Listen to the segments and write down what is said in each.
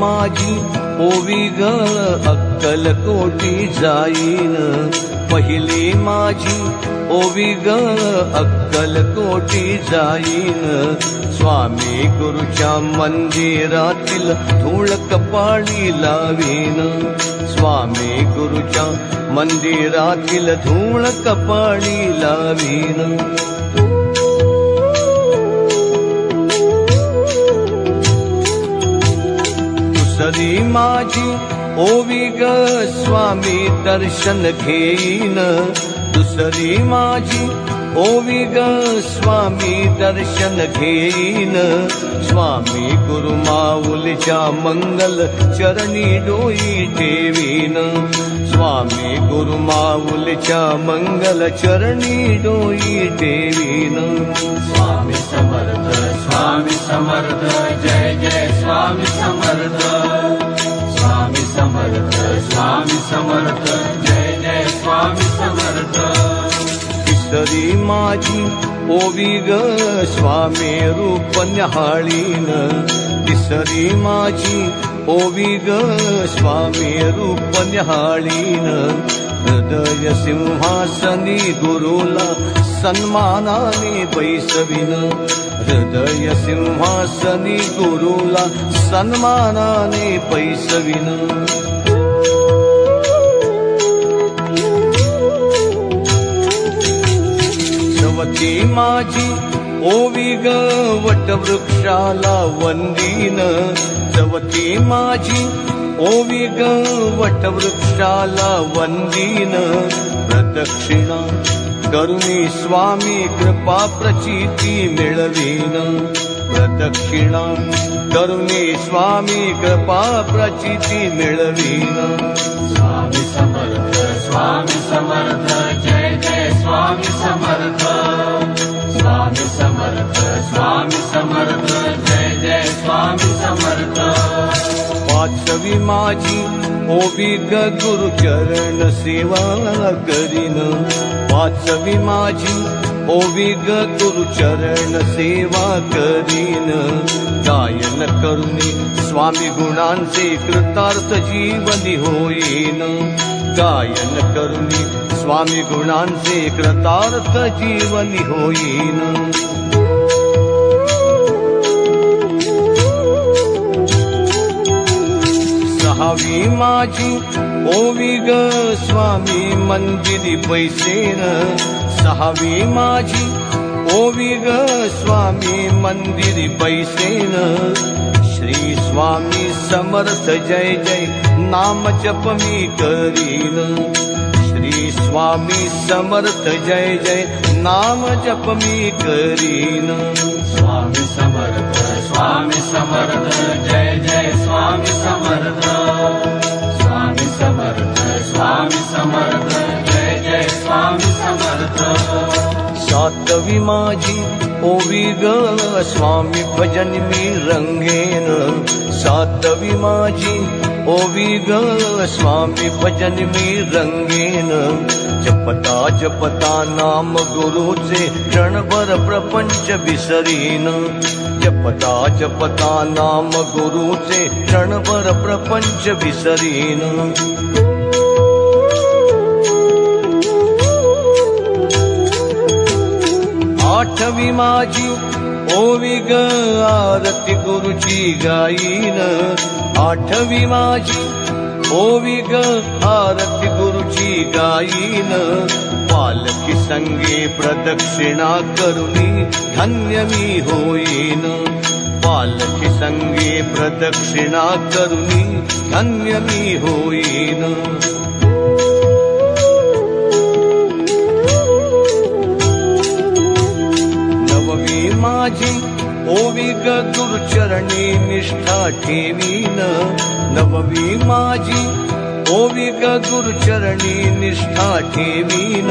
माझी ओवी ग अक्कल कोटी जाईन. पहिली माझी ओवी ग अक्कल कोटी जाईन. स्वामी गुरुच्या मंदिरातील धूळ कपाळी लावीन. स्वामी गुरुच्या मंदिरातील धूळ कपाळी लावीन. दुसरी माझी ओवी ग स्वामी दर्शन घेईन. दुसरी माझी ओवी ग स्वामी दर्शन घेईन. स्वामी गुरु माऊलीच्या मंगल चरणी डोई ठेवीन. स्वामी गुरु माऊलीच्या मंगल चरणी डोई ठेवीन. स्वामी समर्थ स्वामी समर्थ जय जय स्वामी समर्थ। स्वामी समर्थ स्वामी समर्थ जय जय स्वामी ओवी ग स्वामी रूप न्याहाळीन तिसरी माझी ओवी ग स्वामी रूप न्याहाळीन हृदय सिंहासनी गुरुला सन्मानाने बैसविन हृदय सिंहासनी गुरुला सन्मानाने पैसविन सवती ओवी ग वटवृक्षाला वंदीन। सवती माझी ओवी ग वटवृक्षाला वंदीन। प्रदक्षिणा करुणी स्वामी कृपा प्रचिती मिळवीन. प्रदक्षिणा करुणी स्वामी कृपा प्रचिती मिळवीन. स्वामी समर्थ स्वामी समर्थ जय जय स्वामी समर्थ. स्वामी समर्थ स्वामी समर्थ वाचवी माझी ओवी ग गुरुचरण सेवा करीन. वाचवी माझी ओवी ग गुरुचरण सेवा करीन. गायन करुणी स्वामी गुणांचे कृतार्थ जीवनी होईन. गायन करुणी स्वामी गुणांचे कृतार्थ जीवनी होईन. सहावी माझी ओवी ग स्वामी मंदिरी पैसेन सहावी माझी ओवी ग स्वामी मंदिरी पैसेन श्री स्वामी समर्थ जय जय नाम जप मी करीन श्री स्वामी समर्थ जय जय नाम जप मी करीन स्वामी समर्थ स्वामी समर्थ जय जय स्वामी समर्थ। स्वामी समर्थ स्वामी समर्थ जय जय स्वामी समर्थ। सातवी माझी ओवी ग स्वामी भजन मी रंगेन। सातवी माझी ओवी ग स्वामी भजन मी रंगेन जपता जपता नाम क्षणभर प्रपंच विसरीन। जपता जपता नाम आठवी माझी ओवी ग आरती गुरुची गाईन। आठवी माझी ग आरती गुरुची गाईन पालखी संगे प्रदक्षिणा करुणी धन्य मी संगे प्रदक्षिणा करुणी धन्य मी नववी माझी ओवी ग गुरुचरणी निष्ठा ठेवीन. नववी माझी ओवी ग गुरुचरणी निष्ठा ठेवीन.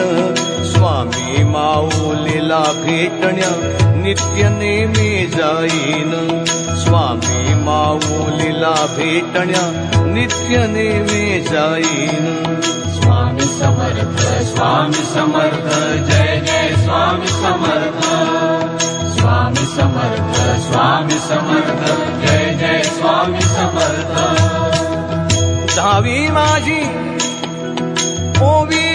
स्वामी माऊलीला भेटण्या नित्य नेमे जाईन. स्वामी माऊलीला भेटण्या नित्य नेमे जाईन. स्वामी समर्थ स्वामी समर्थ जय जय स्वामी समर्थ समर्थ, स्वामी समर्थ, जय जय स्वामी समर्थ। माझी ओवी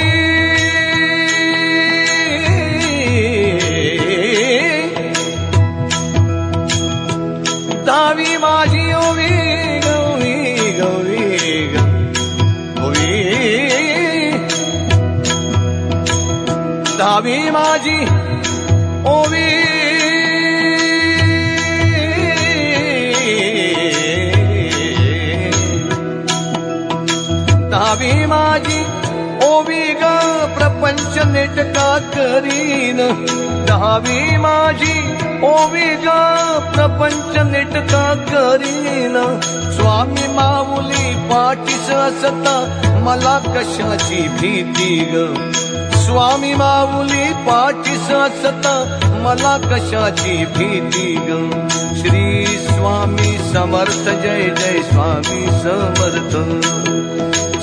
दावी माझी ओवी गौवी गौवी गौवी दावी माझी दावी माझी. ओवी ग प्रपंच नेटका करीन. दहावी माझी. ओवी ग प्रपंच नेटका करीन. स्वामी माऊली पाठीस असता मला कशाची भीती ग? स्वामी माऊली पाठीस असता मला कशाची भीती ग? श्री स्वामी समर्थ जय जय स्वामी समर्थ.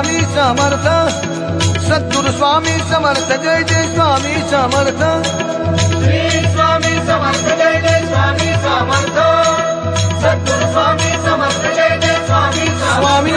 स्वामी समर्थ सद्गुरु स्वामी समर्थ जय जय स्वामी समर्थ. स्वामी समर्थ जय जय स्वामी समर्थ. सद्गुरु स्वामी समर्थ जय जय स्वामी स्वामी